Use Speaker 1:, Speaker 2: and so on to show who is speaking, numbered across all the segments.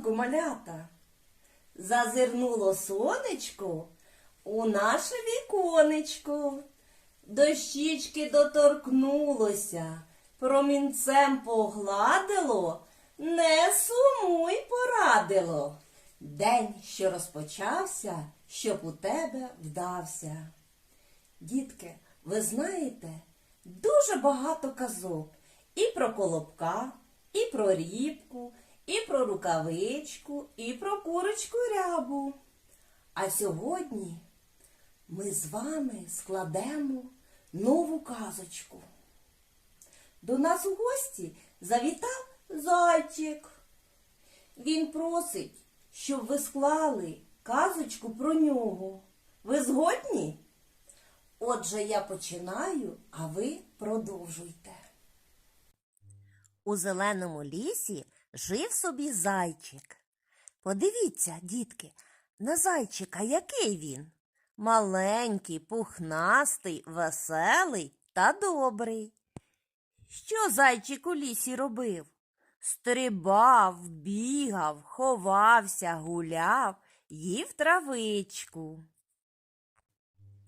Speaker 1: ранку, малята. Зазирнуло сонечко у наше віконечко. Дощічки доторкнулося, промінцем погладило, не сумуй порадило. День, що розпочався, щоб у тебе вдався. Дітки, ви знаєте, дуже багато казок і про колобка, і про рібку, і про рукавичку, і про курочку рябу. А сьогодні ми з вами складемо нову казочку. До нас у гості завітав зайчик. Він просить, щоб ви склали казочку про нього. Ви згодні? Отже, я починаю, а ви продовжуйте.
Speaker 2: У зеленому лісі жив собі зайчик. Подивіться, дітки, на зайчика який він? Маленький, пухнастий, веселий та добрий. Що зайчик у лісі робив? Стрибав, бігав, ховався, гуляв, їв травичку.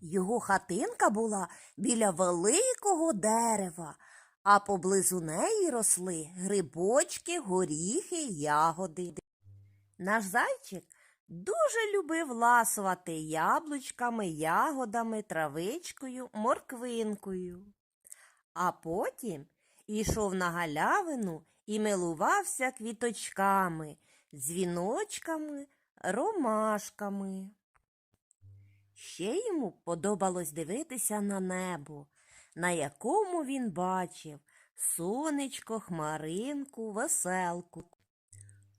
Speaker 2: Його хатинка була біля великого дерева, а поблизу неї росли грибочки, горіхи, ягоди. Наш зайчик дуже любив ласувати яблучками, ягодами, травичкою, морквинкою. А потім йшов на галявину і милувався квіточками, дзвіночками, ромашками. Ще йому подобалось дивитися на небо, на якому він бачив сонечко, хмаринку, веселку.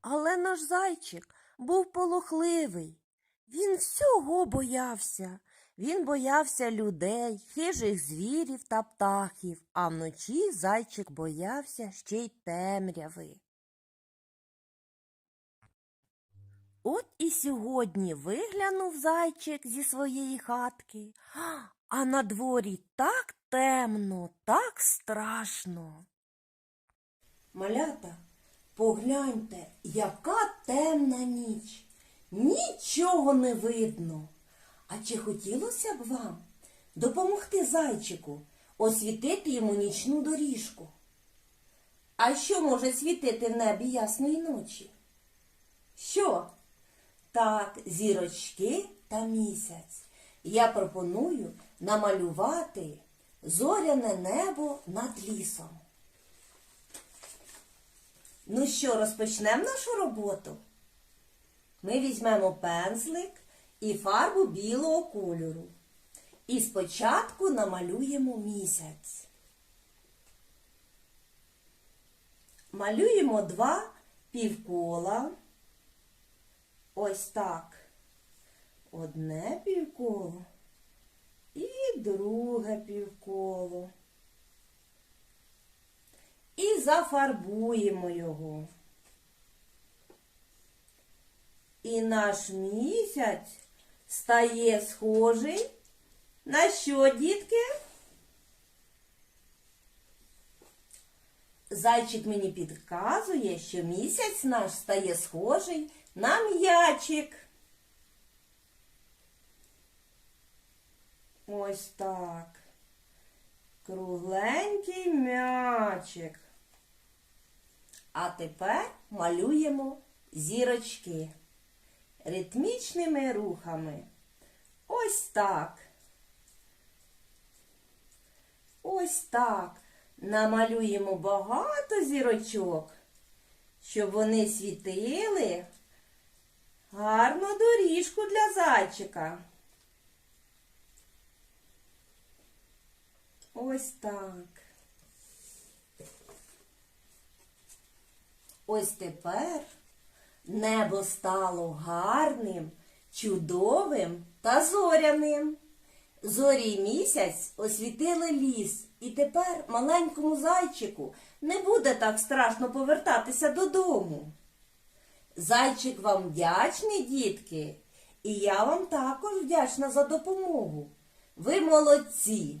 Speaker 2: Але наш зайчик був полохливий. Він всього боявся. Він боявся людей, хижих звірів та птахів, а вночі зайчик боявся ще й темряви. От і сьогодні виглянув зайчик зі своєї хатки, а на дворі так темно, так страшно.
Speaker 1: Малята, погляньте, яка темна ніч. Нічого не видно. А чи хотілося б вам допомогти зайчику освітити йому нічну доріжку? А що може світити в небі ясної ночі? Що? Так, зірочки та місяць. Я пропоную намалювати зоряне небо над лісом. Ну що, розпочнемо нашу роботу? Ми візьмемо пензлик і фарбу білого кольору. І спочатку намалюємо місяць. Малюємо два півкола. Ось так. Одне півколо і друге півколо. І зафарбуємо його. І наш місяць стає схожий на що, дітки? Зайчик мені підказує, що місяць наш стає схожий на м'ячик. Ось так. Кругленький м'ячик. А тепер малюємо зірочки ритмічними рухами. Ось так. Ось так. Намалюємо багато зірочок, щоб вони світили гарну доріжку для зайчика. Ось так. Ось тепер небо стало гарним, чудовим та зоряним. Зорі й місяць освітили ліс, і тепер маленькому зайчику не буде так страшно повертатися додому. Зайчик вам вдячний, дітки, і я вам також вдячна за допомогу. Ви молодці!